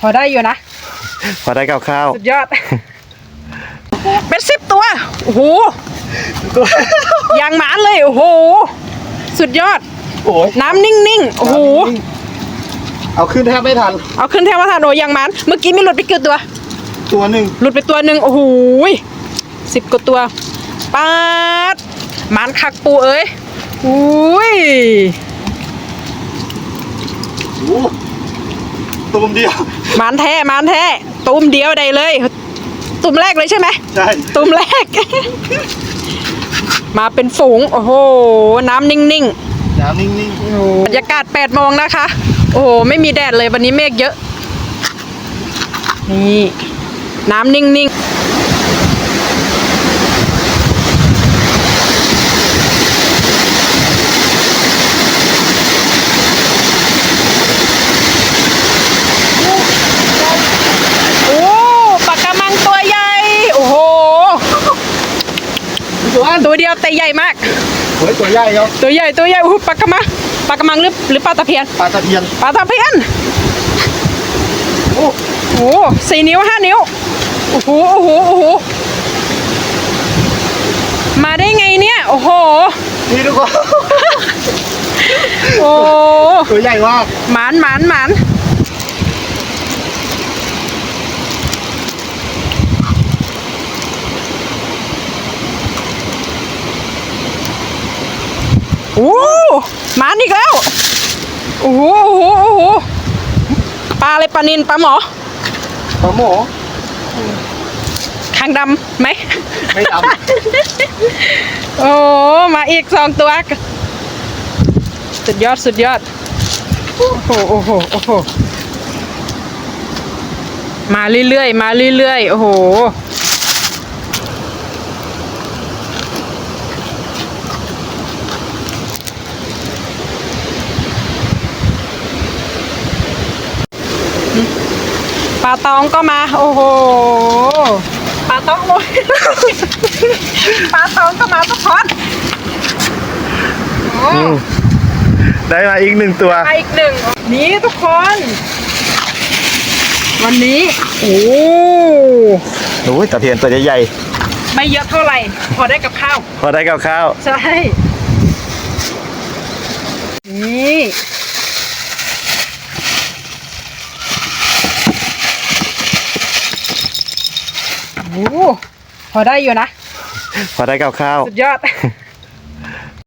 พอได้อยู่นะ พอได้กับข้าวสุดยอด เป็นสิบตัว โอ้โหอย่างหมานเลย โอ้โห สุดยอด โอ้ยน้ำนิ่งๆ โอ้โห เอาขึ้นแทบไม่ทัน เอาขึ้นแทนว่าทานโออย่างหมาน เมื่อกี้มีหลุดไปกี่ตัว ตัวหนึ่งหลุดไปตัวหนึ่งโอ้โหสิบกว่าตัวปาดหมานคักปูเอ้ยอุ้ย โอ้ ตูมเดียว หมานแท้หมานแท้ตุ่มเดียวใดเลยตุ่มแรกเลยใช่ไหมใช่ตุ่มแรก มาเป็นฝูง โอ้โห น้ำนิ่งน้ำนิ่งๆบรรยากาศ8โมงนะคะ โอ้โห ไม่มีแดดเลยวันนี้เมฆเยอะ นี่ น้ำนิ่งๆ โอ้ปลากระมังตัวใหญ่ โอ้โห ๆ ตัวอันตัวเดียวแต่ใหญ่มากเฮ้ยตัวใหญ่ครับตัวใหญ่ตัวใหญ่โอ้โหปลากระมังปลากระมังหรือหรือปลาตะเพียนปลาตะเพียนปลาตะเพียนโอ้โอ้โหสี่นิ้วห้านิ้วโอ้โหโอ้โหโอ้โหมาได้ไงเนี่ยโอ้โหนี่ทุกคนโอ้ตัวใหญ่มากหมานหมานหมาน โอ้หมานอีกแล้วโอ้โหโอ้โหโอ้โหปลาอะไรปลานินปลาหมอปลาหมอคางดำไหมไม่ดโอ้มาอีกสองตัว สุดยอดสุดยอด โอ้โหโอ้โหโอ้โหมาเรื่อยๆ มาเรื่อยๆ โอ้โห ปลาตองก็มา โอ้โหปลาตองโอ้ยปลาตองก็มาทุกคนโอ้ำได้มาอีกหนึ่งตัว มาอีกหนึ่งนี่ทุกคน วันนี้โอ้โอ้ยตะเพียนตัวใหญ่ไม่เยอะเท่าไหร่ พอได้กับข้าว ๆพอได้กับข้าว ใช่ นี่ โอ้พอได้อยู่นะ พอได้กับข้าวสุดยอด